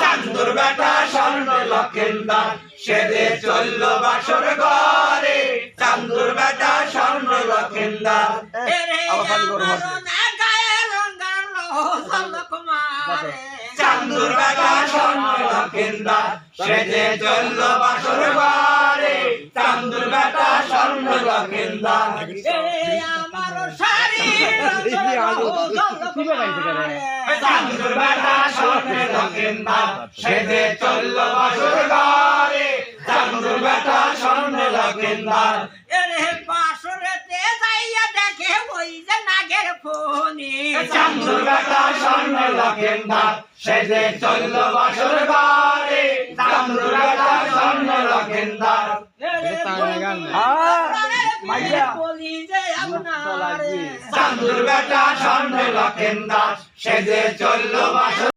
চান্দুর বেটা স্বর্ণ লক্ষেন্দার সেদে চলল বাসর ঘরে। চান্দুর বেটা স্বর্ণ লক্ষেন্দার চান্দুর বেটা স্বর্ণ লক্ষেন্দার সেদে চলল বাসর ঘরে। চান্দুর বেটা স্বর্ণ লক্ষেন্দার এরে আমারও সেদে চলল বাসর ঘরে। চান্দুর বেটা স্বর্ণ লক্ষেন্দার এরে বাসরেতে যাইয়া দেখে ওই যে নাগের ফোনে। চান্দুর বেটা স্বর্ণ লক্ষেন্দার সেজে চলল বাসর ঘরে। চান্দুর বেটা স্বর্ণ লক্ষেন্দার এরে মাইয়া। বলি যে আপনারে। চান্দুর বেটা স্বর্ণ লক্ষেন্দার সেজে চলল বাসর